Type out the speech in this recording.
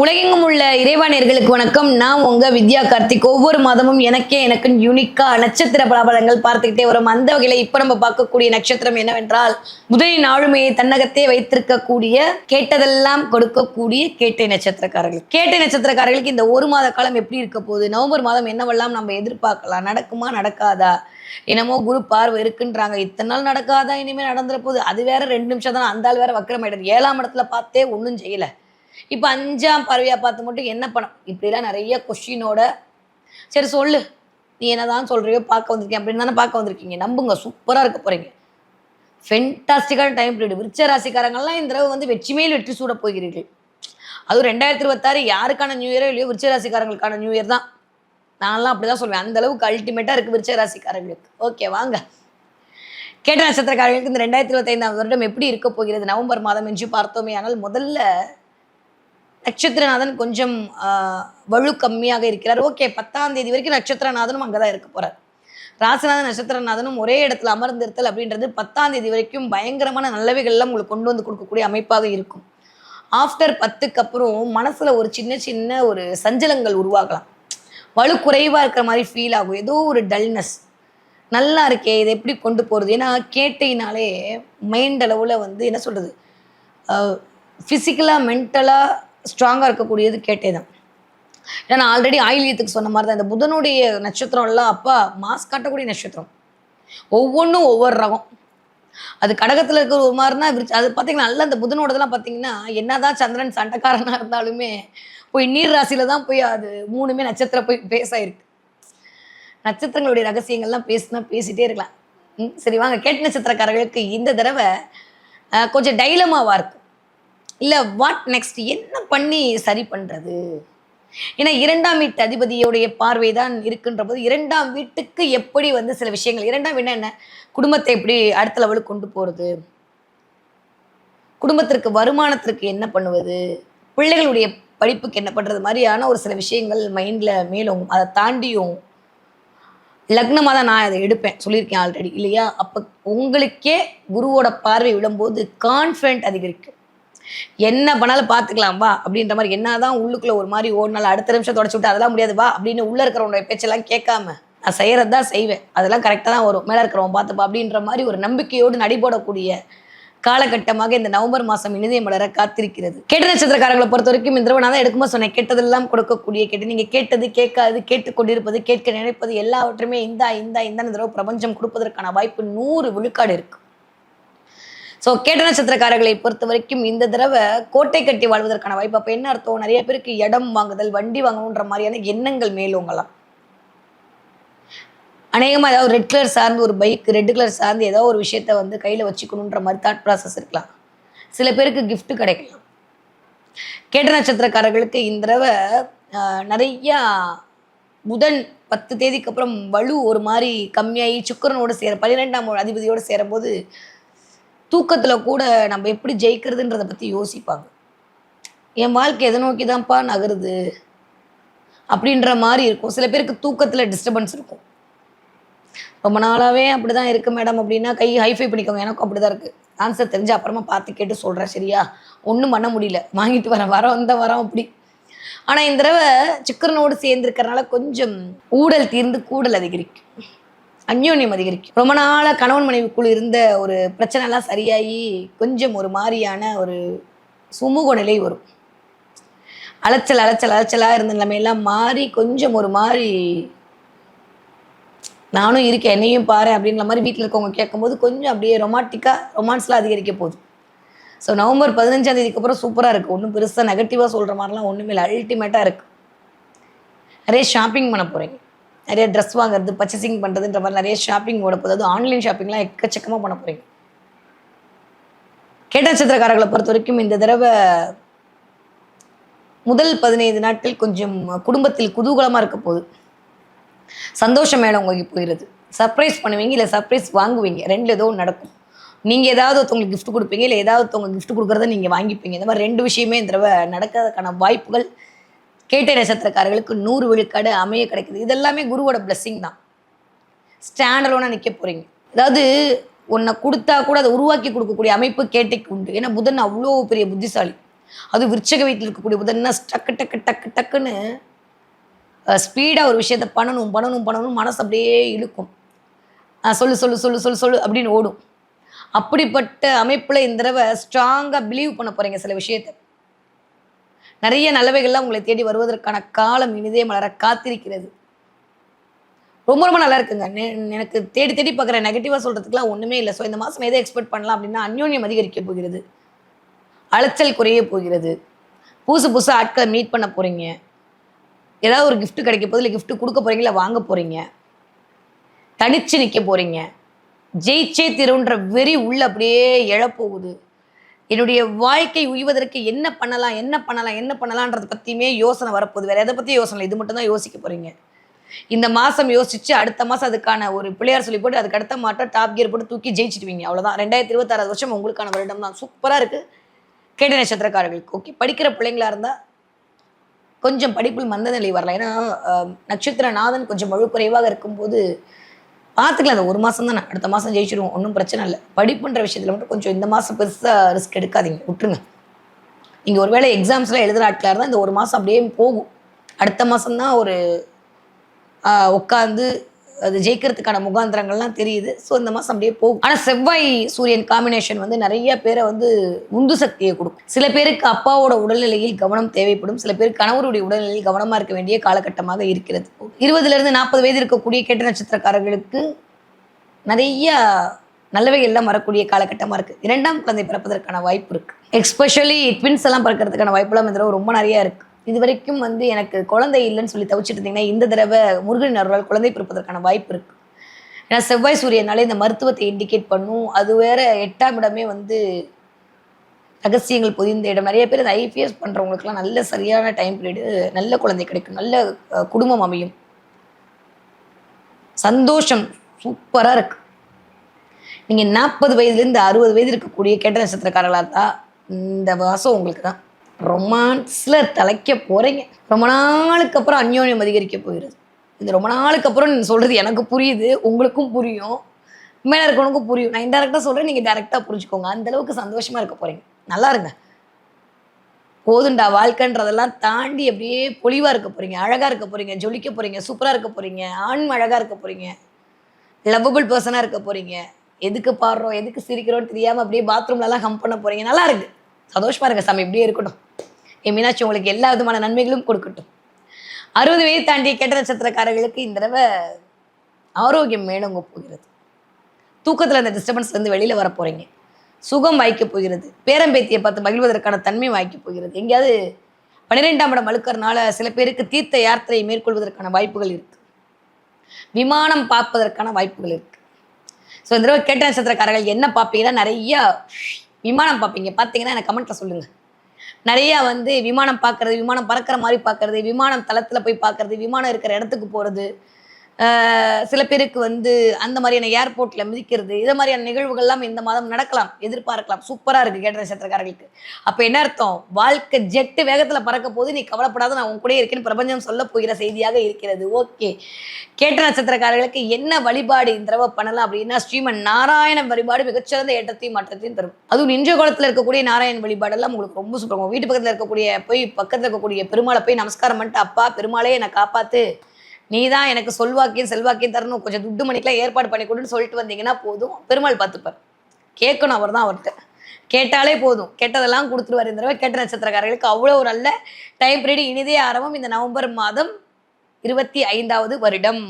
உலகெங்கும் உள்ள இறைவானியர்களுக்கு வணக்கம். நான் உங்க வித்யா கார்த்திக். ஒவ்வொரு மாதமும் எனக்கே எனக்கு யூனிக்கா நட்சத்திர பலாபலங்கள் பார்த்துக்கிட்டே வரும். அந்த வகையில இப்ப நம்ம பார்க்கக்கூடிய நட்சத்திரம் என்னவென்றால் முதலின் ஆளுமையை தன்னகத்தே வைத்திருக்கக்கூடிய கேட்டதெல்லாம் கொடுக்கக்கூடிய கேட்டை நட்சத்திரக்காரர்கள். கேட்டை நட்சத்திரக்காரர்களுக்கு இந்த ஒரு மாத காலம் எப்படி இருக்க போகுது? நவம்பர் மாதம் என்னவெல்லாம் நம்ம எதிர்பார்க்கலாம்? நடக்குமா நடக்காதா? என்னமோ குரு பார்வை இருக்குன்றாங்க. இத்தனை நாள் நடக்காதா? இனிமேல் நடந்துற போகுது. அது வேற ரெண்டு நிமிஷம் தான். அந்த ஆள் வேற வக்கரமாயிடுது ஏழாம் இடத்துல பார்த்தே ஒன்றும் செய்யலை. இப்போ அஞ்சாம் பறவையாக பார்த்து மட்டும் என்ன பணம்? இப்படிலாம் நிறைய கொஷினோட சரி சொல்லு. நீ என்னதான் சொல்றியோ பார்க்க வந்திருக்கேன் அப்படின்னு தானே பார்க்க வந்திருக்கீங்க. நம்புங்க சூப்பராக இருக்க போறீங்க. ஃபென்டாஸ்டிக்கான டைம் பீரியட் விருச்ச ராசிக்காரங்கள்லாம் இந்த தடவை வந்து வெற்றி மேல் வெற்றி சூட போகிறீர்கள். அதுவும் ரெண்டாயிரத்தி இருபத்தாறு யாருக்கான நியூ இயரோ இல்லையோ? விருச்ச ராசிக்காரங்களுக்கான நியூ இயர் தான். நான்லாம் அப்படிதான் சொல்லுவேன் அந்த அளவுக்கு அல்டிமேட்டாக இருக்குது விருச்ச ராசிக்காரங்களுக்கு ஓகே வாங்க. கேட்ட நட்சத்திரக்காரர்களுக்கு இந்த ரெண்டாயிரத்தி இருபத்தைந்தாம் வருடம் எப்படி இருக்க போகிறது? நவம்பர் மாதம் என்று பார்த்தோமே. ஆனால் முதல்ல நட்சத்திரநாதன் கொஞ்சம் வலு கம்மியாக இருக்கிறார். ஓகே பத்தாம் தேதி வரைக்கும் நட்சத்திரநாதனும் அங்கே தான் இருக்க போகிறார் ராசிநாதன் நட்சத்திரநாதனும் ஒரே இடத்துல அமர்ந்திருத்தல் அப்படின்றது பத்தாம் தேதி வரைக்கும் பயங்கரமான நல்லவைகள்லாம் உங்களுக்கு கொண்டு வந்து கொடுக்கக்கூடிய அமைப்பாக இருக்கும். ஆஃப்டர் பத்துக்கு அப்புறம் மனசில் ஒரு சின்ன சின்ன ஒரு சஞ்சலங்கள் உருவாகலாம். வலு குறைவாக இருக்கிற மாதிரி ஃபீல் ஆகும். ஏதோ ஒரு டல்னஸ் நல்லா இருக்கே இதை எப்படி கொண்டு போகிறது ஏன்னா கேட்டையினாலே மைண்ட் அளவில் வந்து என்ன சொல்கிறது ஃபிசிக்கலாக மென்டலாக ஸ்ட்ராங்காக இருக்கக்கூடியது கேட்டே தான். ஏன்னா நான் ஆல்ரெடி ஆயிலியத்துக்கு சொன்ன மாதிரி தான் இந்த புதனுடைய நட்சத்திரம் எல்லாம் அப்பா மாஸ் காட்டக்கூடிய நட்சத்திரம். ஒவ்வொன்றும் ஒவ்வொரு ரகம். அது கடகத்தில் இருக்கிற ஒரு மாதிரினா அது பார்த்தீங்கன்னா நல்ல அந்த புதனோடதெல்லாம் பார்த்தீங்கன்னா என்னதான் சந்திரன் சண்டைக்காரனாக இருந்தாலுமே போய் நீர் ராசியில் தான் போய் அது மூணுமே நட்சத்திரம் போய் பேசாயிருக்கு நட்சத்திரங்களுடைய ரகசியங்கள்லாம் பேசினா பேசிட்டே இருக்கலாம். ம், சரி வாங்க கேட்டு நட்சத்திரக்காரர்களுக்கு இந்த தடவை கொஞ்சம் டைலமாவாக இருக்கும். இல்லை வாட் நெக்ஸ்ட் என்ன பண்ணி சரி பண்ணுறது ஏன்னா இரண்டாம் வீட்டு அதிபதியோடைய பார்வை தான் இருக்குன்ற போது இரண்டாம் வீட்டுக்கு எப்படி வந்து சில விஷயங்கள் இரண்டாம் வீடுனா என்ன? குடும்பத்தை எப்படி அடுத்த லெவலுக்கு கொண்டு போகிறது குடும்பத்திற்கு வருமானத்திற்கு என்ன பண்ணுவது? பிள்ளைகளுடைய படிப்புக்கு என்ன பண்ணுறது மாதிரியான ஒரு சில விஷயங்கள் மைண்டில் மேலும் அதை தாண்டியும் லக்னமாக தான் நான் அதை எடுப்பேன் சொல்லியிருக்கேன் ஆல்ரெடி இல்லையா? அப்போ உங்களுக்கே குருவோட பார்வை விழும்போது கான்ஃபிடென்ட் அதிகரிக்கும் என்ன பண்ணாலும் பார்த்துக்கலாம் வா அப்படின்ற மாதிரி என்னதான் உள்ளுக்குள்ள ஒரு மாதிரி ஓடினாலும் அடுத்த நிமிஷம் தொடச்சு விட்டு அதெல்லாம் முடியாது வா அப்படின்னு உள்ள இருக்கிறவனுடைய பேச்செல்லாம் கேட்காம நான் செய்யறது தான் செய்வேன். அதெல்லாம் கரெக்டாக தான் வரும். மேலே இருக்கிறவன் பார்த்துப்பா அப்படின்ற மாதிரி ஒரு நம்பிக்கையோடு நடைபோடக்கூடிய காலகட்டமாக இந்த நவம்பர் மாதம் இனிதே மலர காத்திருக்கிறது. கெட்ட நட்சத்திரக்காரங்களை பொறுத்த வரைக்கும் இந்த தடவை நான் தான் எடுக்கும்போது சொன்னேன் கேட்டதெல்லாம் கொடுக்கக்கூடிய கேட்டு நீங்கள் கேட்டது கேட்காது கேட்டுக்கொண்டிருப்பது கேட்க நினைப்பது எல்லாவற்றுமே இந்தா இந்தா இந்த தடவை பிரபஞ்சம் கொடுப்பதற்கான வாய்ப்பு நூறு விழுக்காடு இருக்குது ஸோ கேட்ட நட்சத்திரக்காரர்களை பொறுத்த வரைக்கும் இந்த தடவை கோட்டை கட்டி வாழ்வதற்கான வாய்ப்பு. அப்போ என்ன அர்த்தம்? நிறைய பேருக்கு இடம் வாங்குதல் வண்டி வாங்கணுன்ற மாதிரியான எண்ணங்கள் மேலோங்கலாம் அநேகமாக ஏதாவது ரெட் கலர் சார்ந்து ஒரு பைக் ரெட் கலர் சார்ந்து ஏதோ ஒரு விஷயத்த வந்து கையில் வச்சுக்கணுன்ற மாதிரி தாட் ப்ராசஸ் இருக்கலாம். சில பேருக்கு கிஃப்ட் கிடைக்கலாம். கேட்ட நட்சத்திரக்காரர்களுக்கு இந்த தடவை நிறையா புதன் பத்து தேதிக்கு அப்புறம் வலு ஒரு மாதிரி கம்மியாகி சுக்கிரனோடு சேர பன்னிரெண்டாம் அதிபதியோடு சேரும்போது தூக்கத்தில் கூட நம்ம எப்படி ஜெயிக்கிறதுன்றத பற்றி யோசிப்பாங்க. என் வாழ்க்கை எதை நோக்கி தான்ப்பா நகருது? அப்படின்ற மாதிரி இருக்கும். சில பேருக்கு தூக்கத்தில் டிஸ்டர்பன்ஸ் இருக்கும். ரொம்ப நாளாகவே அப்படி தான் இருக்குது மேடம் அப்படின்னா கை ஹைஃபை பண்ணிக்கோங்க. எனக்கும் அப்படி தான் இருக்குது ஆன்சர் தெரிஞ்சு அப்புறமா பார்த்து கேட்டு சொல்கிறேன் சரியா? ஒன்றும் பண்ண முடியல. வாங்கிட்டு வரேன் வரோம் இந்த வரோம் அப்படி. ஆனால் இந்த தடவை சிக்கனோடு சேர்ந்துருக்கறனால கொஞ்சம் ஊடல் தீர்ந்து கூடல் அதிகரிக்கும். அந்யோன்யம் அதிகரிக்கும். ரொம்ப நாளாக கணவன் மனைவிக்குள் இருந்த ஒரு பிரச்சனைலாம் சரியாகி கொஞ்சம் ஒரு மாதிரியான ஒரு சுமூக நிலை வரும். அலைச்சல் அலைச்சல் அலைச்சலாக இருந்த நிலைமையெல்லாம் மாறி கொஞ்சம் ஒரு மாதிரி நானும் இருக்கேன் என்னையும் பாரு அப்படின்ற மாதிரி வீட்டில் இருக்கவங்க கேட்கும்போது கொஞ்சம் அப்படியே ரொமாட்டிக்காக ரொமான்ஸ்லாம் அதிகரிக்க போகுது. ஸோ நவம்பர் பதினஞ்சாம் தேதிக்கு அப்புறம் சூப்பராக இருக்குது ஒன்றும் பெருசாக நெகட்டிவாக சொல்கிற மாதிரிலாம் ஒன்றுமே இல்லை. அல்டிமேட்டாக இருக்குது நிறைய ஷாப்பிங் பண்ண போகிறீங்க நிறைய ட்ரெஸ் வாங்குறது பர்ச்சேசிங் பண்ணுறதுன்ற மாதிரி நிறைய ஷாப்பிங் ஓட போகுது. ஆன்லைன் ஷாப்பிங்லாம் எக்கச்சக்கமாக பண்ண போகிறீங்க கேட்ட நட்சத்திரக்காரர்களை பொறுத்த வரைக்கும் இந்த தடவை முதல் பதினைந்து நாட்கள் கொஞ்சம் குடும்பத்தில் குதூகலமாக இருக்க போகுது. சந்தோஷம் மேலே உங்களுக்கு போயிடுது சர்ப்ரைஸ் பண்ணுவீங்க இல்லை சர்ப்ரைஸ் வாங்குவீங்க. ரெண்டு ஏதோ ஒன்று நடக்கும். நீங்கள் ஏதாவது ஒருத்தவங்களுக்கு கிஃப்ட் கொடுப்பீங்க இல்லை ஏதாவது ஒருத்தவங்க கிஃப்ட் கொடுக்குறத நீங்கள் வாங்கிப்பீங்க. இந்த மாதிரி ரெண்டு விஷயமே இந்த தடவை நடக்கிறதுக்கான வாய்ப்புகள் கேட்ட நட்சத்திரக்காரர்களுக்கு நூறு விழுக்காடு அமைய கிடைக்குது. இதெல்லாமே குருவோட பிளஸ்ஸிங் தான். ஸ்டாண்டலோனா நிற்க போகிறீங்க அதாவது உன்னை கொடுத்தா கூட அதை உருவாக்கி கொடுக்கக்கூடிய அமைப்பு கேட்டைக்கு உண்டு. ஏன்னா புதன் அவ்வளோ பெரிய புத்திசாலி. அது விருச்சக வீட்டில் இருக்கக்கூடிய புதன்னா டக்கு டக்கு டக்கு டக்குன்னு ஸ்பீடாக ஒரு விஷயத்த பண்ணணும் பண்ணணும் பண்ணணும் மனசு அப்படியே இழுக்கும். சொல்லு சொல்லு சொல்லு சொல்லு சொல்லு அப்படின்னு ஓடும். அப்படிப்பட்ட அமைப்பில் இந்த தடவை ஸ்ட்ராங்காக பிலீவ் பண்ண போகிறீங்க சில விஷயத்தை. நிறைய நல்லவைகள்லாம் உங்களை தேடி வருவதற்கான காலம் இனிதே மலர காத்திருக்கிறது. ரொம்ப ரொம்ப நல்லா இருக்குங்க. நெ- எனக்கு தேடி தேடி பார்க்குற நெகட்டிவாக சொல்கிறதுக்குலாம் ஒன்றுமே இல்லை. ஸோ இந்த மாதம் எதை எக்ஸ்பெக்ட் பண்ணலாம் அப்படின்னா அந்யோன்யம் அதிகரிக்க போகிறது. அலைச்சல் குறைய போகிறது. புதுசு புதுசாக ஆட்களை மீட் பண்ண போகிறீங்க ஏதாவது ஒரு கிஃப்ட் கிடைக்க போகுது இல்லை gift கொடுக்க போகிறீங்க இல்லை வாங்க போகிறீங்க தனிச்சு நிற்க போகிறீங்க ஜெயிச்சே திருன்ற வெறி உள்ள அப்படியே எழப்போகுது. என்னுடைய வாழ்க்கை உய்வதற்கு என்ன பண்ணலாம் என்ன பண்ணலாம் என்ன பண்ணலான்றதை பற்றியுமே யோசனை வரப்போகுது. வேறு எதை பற்றியும் யோசனை இது மட்டும் தான் யோசிக்க போகிறீங்க இந்த மாதம் யோசிச்சு அடுத்த மாதம் அதுக்கான ஒரு பிள்ளையார் சொல்லி போட்டு அதுக்கு அடுத்த மாட்டம் டாப் கியர் போட்டு தூக்கி ஜெயிச்சிடுவீங்க. அவ்வளோதான் ரெண்டாயிரத்தி இருபத்தாறு வருஷம் உங்களுக்கான வருடம் தான். சூப்பராக இருக்குது கேட்ட நட்சத்திரக்காரர்களுக்கு ஓகே படிக்கிற பிள்ளைங்களாக இருந்தால் கொஞ்சம் படிப்பில் மந்த நிலை வரலாம். ஏன்னா நட்சத்திர நட்சத்திரநாதன் கொஞ்சம் குறைவாக இருக்கும்போது பார்த்துக்கலாம் அந்த ஒரு மாதம் தானே. அடுத்த மாதம் ஜெயிச்சிடுவோம் ஒன்றும் பிரச்சனை இல்லை. படிப்புன்ற விஷயத்தில் மட்டும் கொஞ்சம் இந்த மாதம் பெருசாக ரிஸ்க் எடுக்காதீங்க. விட்டுருங்க. நீங்கள் ஒருவேளை எக்ஸாம்ஸ்லாம் எழுதுகிற ஆட்களாக இருந்தால் இந்த ஒரு மாதம் அப்படியே போகும். அடுத்த மாதம் தான் ஒரு உட்காந்து அது ஜெயிக்கிறதுக்கான முகாந்திரங்கள்லாம் தெரியுது. ஸோ இந்த மாதம் அப்படியே போகும். ஆனால் செவ்வாய் சூரியன் காம்பினேஷன் வந்து நிறைய பேரை வந்து உந்து சக்தியை கொடுக்கும். சில பேருக்கு அப்பாவோட உடல்நிலையில் கவனம் தேவைப்படும். சில பேருக்கு கணவருடைய உடல்நிலையில் கவனமாக இருக்க வேண்டிய காலகட்டமாக இருக்கிறது. இருபதுலேருந்து நாற்பது வயது இருக்கக்கூடிய கேட்ட நட்சத்திரக்காரர்களுக்கு நிறைய நல்லவைகள்லாம் வரக்கூடிய காலகட்டமாக இருக்குது இரண்டாம் குழந்தை பிறப்பதற்கான வாய்ப்பு இருக்குது எக்ஸ்பெஷலி ட்வின்ஸ் எல்லாம் பிறக்கிறதுக்கான வாய்ப்புலாம் இந்த தடவை ரொம்ப நிறையா இருக்குது இது வரைக்கும் வந்து எனக்கு குழந்தை இல்லைன்னு சொல்லி தவிச்சிட்டு இருந்தீங்கன்னா இந்த தடவை முருகன் அருளால் குழந்தை பிறப்பதற்கான வாய்ப்பு இருக்கு. ஏன்னா செவ்வாய் சூரியனாலே இந்த மருத்துவத்தை இண்டிகேட் பண்ணும். அது வேற எட்டாம் இடமே வந்து ரகசியங்கள் பொதிந்த இடம். நிறைய பேர் இந்த ஐபிஎஸ் பண்ணுறவங்களுக்குலாம் நல்ல சரியான டைம் பீரியடு நல்ல குழந்தை கிடைக்கும். நல்ல குடும்பம் அமையும். சந்தோஷம் சூப்பராக இருக்கு. நீங்கள் நாற்பது வயதுலேருந்து அறுபது வயது இருக்கக்கூடிய கேட்ட நட்சத்திரக்காரர்களாக இருந்தால் இந்த வாசம் உங்களுக்கு தான் ரொமான்ஸில் தலைக்க போகிறீங்க ரொம்ப நாளுக்கு அப்புறம் அந்யோன்யம் அதிகரிக்க போயிடுது இந்த ரொம்ப நாளுக்கு அப்புறம் நீங்கள் சொல்கிறது எனக்கு புரியுது உங்களுக்கும் புரியும் மேலே இருக்கவனுக்கும் புரியும். நான் இன்டெரக்டாக சொல்கிறேன் நீங்கள் டேரெக்டாக புரிஞ்சுக்கோங்க. அந்த அளவுக்கு சந்தோஷமாக இருக்க போகிறீங்க நல்லா இருங்க. போதுண்டா வாழ்க்கைன்றதெல்லாம் தாண்டி அப்படியே பொலிவாக இருக்க போகிறீங்க அழகாக இருக்க போகிறீங்க ஜொலிக்க போகிறீங்க சூப்பராக இருக்க போகிறீங்க ஆண் அழகாக இருக்க போகிறீங்க லவ்வபிள் பர்சனாக இருக்க போகிறீங்க எதுக்கு பாடுறோம் எதுக்கு சிரிக்கிறோம்னு தெரியாமல் அப்படியே பாத்ரூம்லலாம் ஹம் பண்ண போகிறீங்க நல்லா இருக்குது சந்தோஷமாக இருங்க சாமி இப்படியே இருக்கட்டும். என் மீனாட்சி உங்களுக்கு எல்லா விதமான நன்மைகளும் கொடுக்கட்டும். அறுபது வயது தாண்டிய கெட்ட நட்சத்திரக்காரர்களுக்கு இந்த தடவை ஆரோக்கியம் மேலோங்க போகிறது. தூக்கத்தில் அந்த டிஸ்டர்பன்ஸ்லேருந்து வெளியில் வர போகிறீங்க சுகம் வாய்க்க போகிறது. பேரம்பேத்தியை பார்த்து மகிழ்வதற்கான தன்மை வாய்க்க போகிறது. எங்கேயாவது பன்னிரெண்டாம் இடம் அழுக்கறனால சில பேருக்கு தீர்த்த யாத்திரையை மேற்கொள்வதற்கான வாய்ப்புகள் இருக்கு. விமானம் பார்ப்பதற்கான வாய்ப்புகள் இருக்கு. ஸோ இந்த தடவை கேட்ட நட்சத்திரக்காரர்கள் என்ன பார்ப்பீங்கன்னா நிறைய விமானம் பார்ப்பீங்க. பார்த்தீங்கன்னா எனக்கு கமெண்ட்டில் சொல்லுங்கள் நிறையா வந்து விமானம் பார்க்கறது விமானம் பறக்கிற மாதிரி பார்க்கறது விமானம் தளத்தில் போய் பார்க்கறது விமானம் இருக்கிற இடத்துக்கு போகிறது சில பேருக்கு வந்து அந்த மாதிரியான ஏர்போர்ட்டில் மிதிக்கிறது இதை மாதிரியான நிகழ்வுகள்லாம் இந்த மாதம் நடக்கலாம் எதிர்பார்க்கலாம். சூப்பராக இருக்குது கேட்ட நட்சத்திரக்காரர்களுக்கு அப்போ என்ன அர்த்தம்? வாழ்க்கை ஜெட்டு வேகத்தில் பறக்க போது நீ கவலைப்படாத நான் உன் கூட இருக்கேன்னு பிரபஞ்சம் சொல்ல போகிற செய்தியாக இருக்கிறது. ஓகே. கேட்ட நட்சத்திரக்காரர்களுக்கு என்ன வழிபாடு இந்த தடவை பண்ணலாம் அப்படின்னா ஸ்ரீமன் நாராயண வழிபாடு மிகச்சிறந்த ஏற்றத்தையும் மாற்றத்தையும் தரும். அதுவும் நின்ற குளத்தில் இருக்கக்கூடிய நாராயண வழிபாடெல்லாம் உங்களுக்கு ரொம்ப சூப்பர் வீட்டு பக்கத்தில் இருக்கக்கூடிய போய் பக்கத்தில் இருக்கக்கூடிய பெருமாளை போய் நமஸ்காரம் பண்ணிட்டு அப்பா பெருமாளே என்னை காப்பாத்து. நீ தான் எனக்கு சொல்வாக்கியம் செல்வாக்கியம் தரணும். கொஞ்சம் துட்டு மணிக்கெல்லாம் ஏற்பாடு பண்ணி கொடுன்னு சொல்லிட்டு வந்தீங்கன்னா போதும். பெருமாள் பார்த்துப்பார். கேட்கணும் அவர் தான் அவர்கிட்ட. கேட்டாலே போதும். கேட்டதெல்லாம் கொடுத்துருவார் இந்த தடவை. கேட்ட நட்சத்திரக்காரர்களுக்கு அவ்வளோ நல்ல டைம் பீரியட் இனிதே ஆரம்பம் இந்த நவம்பர் மாதம் இருபத்தி ஐந்தாவது வருடம்.